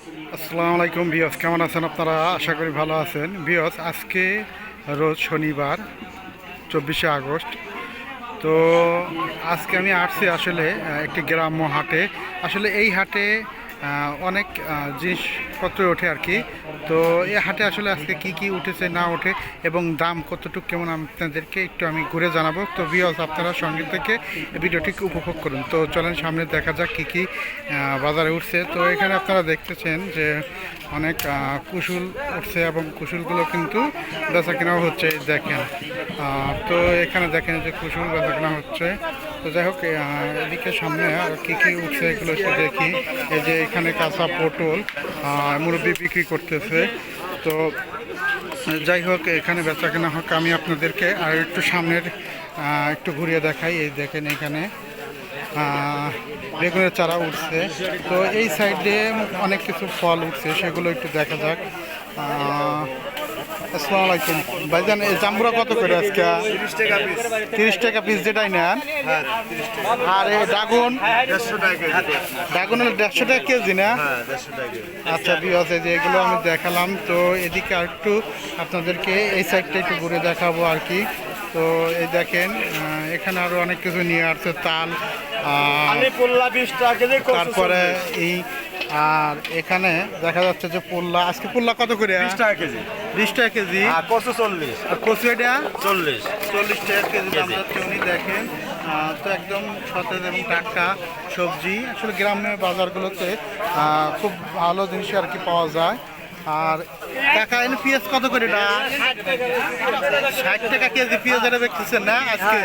আসসালামু আলাইকুম বিয়স কেমন আছেন আপনারা? আশা করি ভালো আছেন। বিয়স আজকে রোজ শনিবার চব্বিশে আগস্ট। তো আজকে আমি আসছি আসলে একটি গ্রাম্য হাটে। আসলে এই হাটে অনেক আহ, জিনিসপত্র ওঠে আর কি। তো এই হাটে আসলে আজকে কি কি উঠেছে, না ওঠে এবং দাম কতটুকু, কেমন আপনাদেরকে একটু আমি ঘুরে জানাব। তো বিয়স আপনারা সঙ্গে থেকে ভিডিওটি উপভোগ করুন। তো চলেন সামনে দেখা যাক কি কি বাজারে উঠছে। তো এখানে আপনারা দেখতেছেন যে অনেক কুসুল উঠছে এবং কুসুলগুলো কিন্তু বেচা কেনাও হচ্ছে দেখেন। তো এখানে দেখেন যে কুসুল বেচা কেনা হচ্ছে। তো যাই হোক এদিকে সামনে আর কি কি উঠছে এগুলো দেখি। এই যে এখানে কাঁচা পটল মুরব্বি বিক্রি করতেছে। তো, যাই হোক, এখানে বেচা কেনা হোক, আমি আপনাদেরকে আর একটু সামনের একটু ঘুরিয়ে দেখাই। এই দেখেন এখানে বেগুনের চারা উঠছে। তো এই সাইডে অনেক কিছু ফল উঠছে, সেগুলো একটু দেখা যাক। আসসালামু আলাইকুম ভাইজান এই জাম্বুরা কত করে আজকে? তিরিশ টাকা পিস তিরিশ যেটাই নেন। হ্যাঁ আর এই ড্রাগন? ড্রাগনের দেড়শো টাকা কেজি না? হ্যাঁ দেড়শো টাকা কেজি। আচ্ছা এই যে এগুলো আমি দেখালাম তো এদিকে আর একটু আপনাদেরকে এই সাইডটা একটু ঘুরে দেখাবো আর কি। তো এই দেখেন এখানে আরও অনেক কিছু নিয়ে আসছে তাল তারপরে এই আর এখানে দেখা যাচ্ছে যে পোল্লা আজকে পোল্লা কত করে? বিশ টাকা কেজি। বিশ টাকা কেজি। আর কচু চল্লিশ। আর কচু এটা? চল্লিশ। চল্লিশ টাকা কেজি দাম যাচ্ছে উনি দেখেন। তো একদম সতেজ এবং টাটকা সবজি। আসলে গ্রামের বাজারগুলোতে আহ, খুব ভালো জিনিস আর কি পাওয়া যায়। আর টাকা এনে পেঁয়াজ কত করে এটা? ষাট টাকা কেজি পেঁয়াজ এটা দেখতেছেন না আজকে?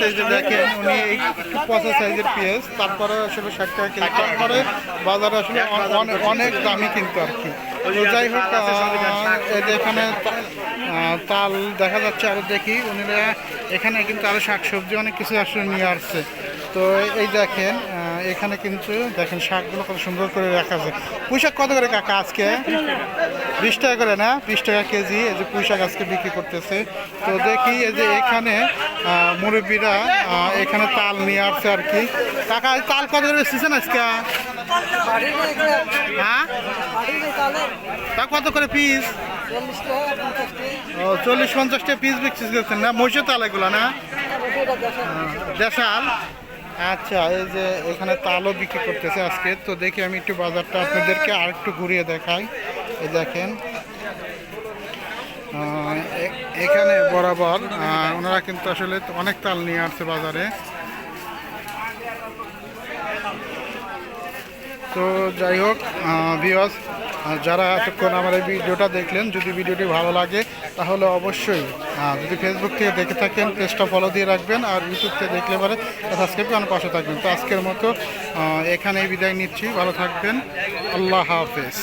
এই যে দেখেন উনি একটু পচা সাইজের পেঁয়াজ তারপরে আসলে ষাট টাকা কেজি। তারপরে বাজারে আসলে অনেক- অনেক দামি কিন্তু আর কি। তো যাই হোক এখানে তাল দেখা যাচ্ছে আরও দেখি। উনিরা এখানে কিন্তু আরও শাকসবজি অনেক কিছু আসলে নিয়ে আসছে। তো এই দেখেন এখানে কিন্তু দেখেন শাকগুলো কত সুন্দর করে রাখা আছে। পুঁই শাক কত করে কাকা আজকে? বিশ টাকা করে না? বিশ টাকা কেজি। এই যে পুঁই শাক আজকে বিক্রি করতেছে। তো দেখি এই যে এখানে মুরব্বীরা এখানে তাল নিয়ে আসছে আর কি। কাকা তাল কত করে সিজন আজকে? হ্যাঁ? তা কত করে পিস? ও, চল্লিশ পঞ্চাশটা পিস বিক্রি করছেন না? মহিষের তাল এগুলো না? দেশাল। আচ্ছা এই যে এখানে তালও বিক্রি করতেছে আজকে। তো দেখি আমি একটু বাজারটা আপনাদেরকে আর একটু ঘুরিয়ে দেখাই। এই দেখেন। এখানে বরাবর ওনারা কিন্তু আসলে অনেক তাল নিয়ে আসছে বাজারে। তো যাই হোক ভিওস যারা এতক্ষণ আমার এই ভিডিওটা দেখলেন, যদি ভিডিওটি ভালো লাগে, তাহলে অবশ্যই যদি ফেসবুক থেকে দেখে থাকেন, পেজটা ফলো দিয়ে রাখবেন, আর ইউটিউব থেকে দেখলে পারে সাবস্ক্রাইব করে পাশে থাকবেন। তো আজকের মতো এখানেই বিদায় নিচ্ছি। ভালো থাকবেন। আল্লাহ হাফেজ।